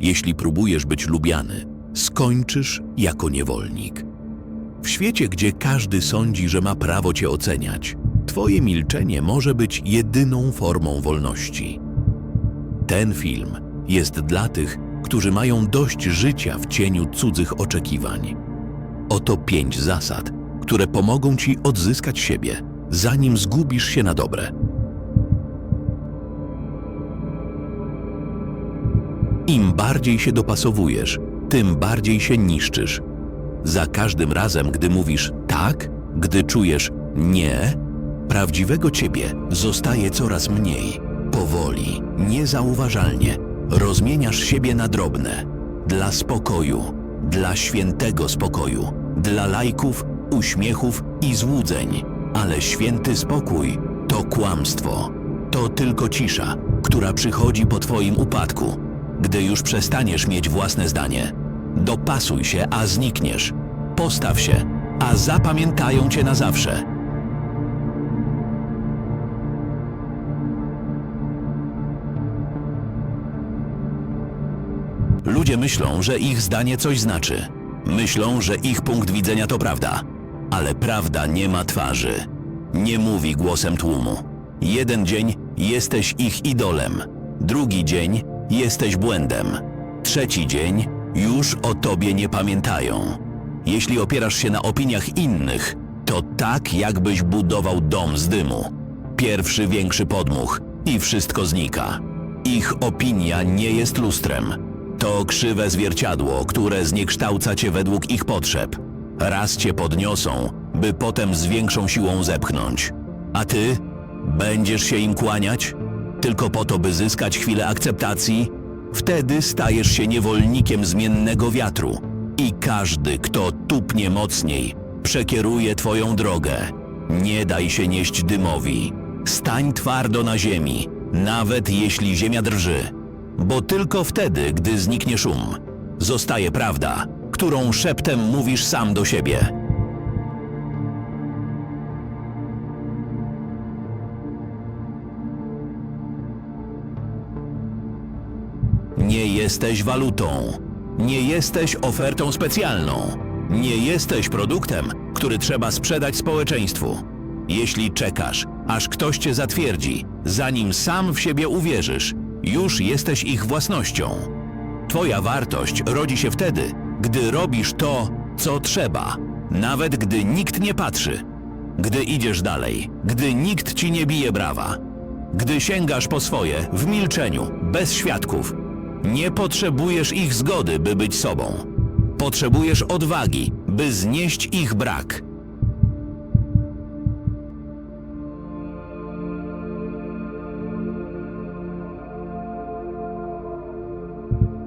Jeśli próbujesz być lubiany, skończysz jako niewolnik. W świecie, gdzie każdy sądzi, że ma prawo cię oceniać, twoje milczenie może być jedyną formą wolności. Ten film jest dla tych, którzy mają dość życia w cieniu cudzych oczekiwań. Oto pięć zasad, które pomogą ci odzyskać siebie, zanim zgubisz się na dobre. Im bardziej się dopasowujesz, tym bardziej się niszczysz. Za każdym razem, gdy mówisz tak, gdy czujesz nie, prawdziwego ciebie zostaje coraz mniej. Powoli, niezauważalnie rozmieniasz siebie na drobne. Dla spokoju, dla świętego spokoju, dla lajków, uśmiechów i złudzeń. Ale święty spokój to kłamstwo. To tylko cisza, która przychodzi po twoim upadku, gdy już przestaniesz mieć własne zdanie. Dopasuj się, a znikniesz. Postaw się, a zapamiętają cię na zawsze. Ludzie myślą, że ich zdanie coś znaczy. Myślą, że ich punkt widzenia to prawda. Ale prawda nie ma twarzy. Nie mówi głosem tłumu. Jeden dzień jesteś ich idolem, drugi dzień jesteś błędem, trzeci dzień już o tobie nie pamiętają. Jeśli opierasz się na opiniach innych, to tak jakbyś budował dom z dymu. Pierwszy większy podmuch i wszystko znika. Ich opinia nie jest lustrem. To krzywe zwierciadło, które zniekształca cię według ich potrzeb. Raz cię podniosą, by potem z większą siłą zepchnąć. A ty? Będziesz się im kłaniać? Tylko po to, by zyskać chwilę akceptacji? Wtedy stajesz się niewolnikiem zmiennego wiatru. I każdy, kto tupnie mocniej, przekieruje twoją drogę. Nie daj się nieść dymowi. Stań twardo na ziemi, nawet jeśli ziemia drży. Bo tylko wtedy, gdy zniknie szum, zostaje prawda, którą szeptem mówisz sam do siebie. Nie jesteś walutą. Nie jesteś ofertą specjalną. Nie jesteś produktem, który trzeba sprzedać społeczeństwu. Jeśli czekasz, aż ktoś cię zatwierdzi, zanim sam w siebie uwierzysz, już jesteś ich własnością. Twoja wartość rodzi się wtedy, gdy robisz to, co trzeba, nawet gdy nikt nie patrzy. Gdy idziesz dalej, gdy nikt ci nie bije brawa, gdy sięgasz po swoje w milczeniu, bez świadków. Nie potrzebujesz ich zgody, by być sobą. Potrzebujesz odwagi, by znieść ich brak.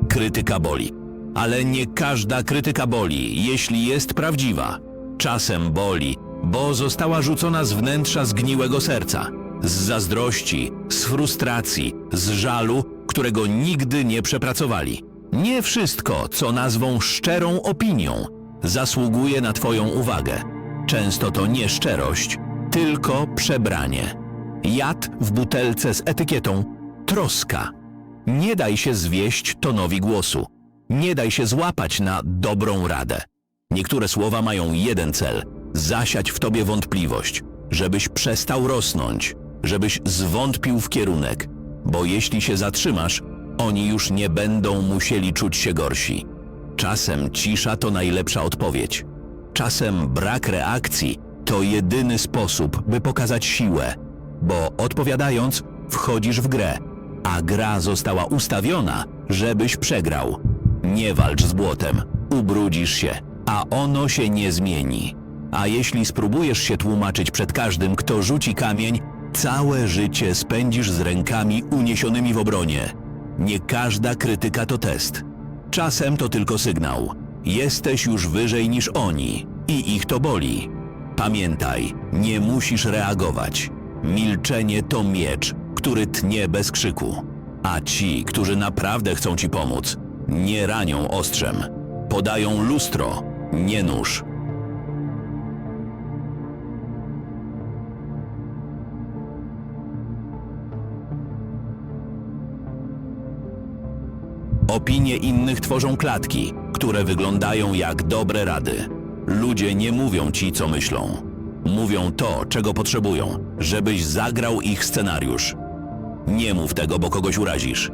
Krytyka boli. Ale nie każda krytyka boli, jeśli jest prawdziwa. Czasem boli, bo została rzucona z wnętrza zgniłego serca, z zazdrości, z frustracji, z żalu, którego nigdy nie przepracowali. Nie wszystko, co nazwą szczerą opinią, zasługuje na Twoją uwagę. Często to nie szczerość, tylko przebranie. Jad w butelce z etykietą troska. Nie daj się zwieść tonowi głosu. Nie daj się złapać na dobrą radę. Niektóre słowa mają jeden cel zasiać w tobie wątpliwość, żebyś przestał rosnąć, żebyś zwątpił w kierunek, bo jeśli się zatrzymasz, oni już nie będą musieli czuć się gorsi. Czasem cisza to najlepsza odpowiedź. Czasem brak reakcji to jedyny sposób, by pokazać siłę, bo odpowiadając, wchodzisz w grę, a gra została ustawiona, żebyś przegrał. Nie walcz z błotem, ubrudzisz się, a ono się nie zmieni. A jeśli spróbujesz się tłumaczyć przed każdym, kto rzuci kamień, całe życie spędzisz z rękami uniesionymi w obronie. Nie każda krytyka to test. Czasem to tylko sygnał. Jesteś już wyżej niż oni i ich to boli. Pamiętaj, nie musisz reagować. Milczenie to miecz, który tnie bez krzyku. A ci, którzy naprawdę chcą ci pomóc, nie ranią ostrzem. Podają lustro, nie nóż. Opinie innych tworzą klatki, które wyglądają jak dobre rady. Ludzie nie mówią ci, co myślą. Mówią to, czego potrzebują, żebyś zagrał ich scenariusz. Nie mów tego, bo kogoś urazisz.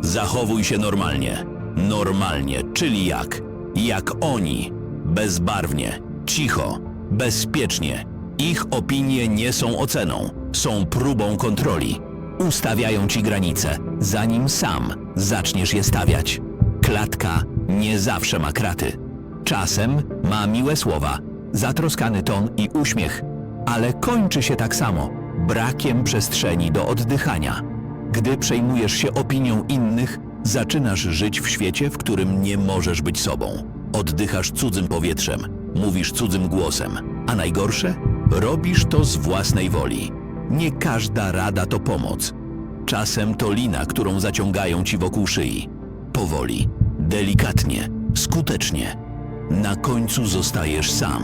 Zachowuj się normalnie. Normalnie, czyli jak? Jak oni. Bezbarwnie, cicho, bezpiecznie. Ich opinie nie są oceną, są próbą kontroli. Ustawiają ci granice, zanim sam zaczniesz je stawiać. Klatka nie zawsze ma kraty. Czasem ma miłe słowa, zatroskany ton i uśmiech, ale kończy się tak samo brakiem przestrzeni do oddychania. Gdy przejmujesz się opinią innych, zaczynasz żyć w świecie, w którym nie możesz być sobą. Oddychasz cudzym powietrzem, mówisz cudzym głosem, a najgorsze? Robisz to z własnej woli. Nie każda rada to pomoc. Czasem to lina, którą zaciągają ci wokół szyi. Powoli, delikatnie, skutecznie. Na końcu zostajesz sam,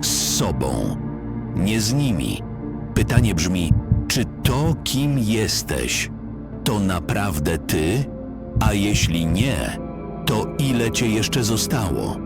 z sobą, nie z nimi. Pytanie brzmi, czy to, kim jesteś, to naprawdę ty? A jeśli nie, to ile cię jeszcze zostało?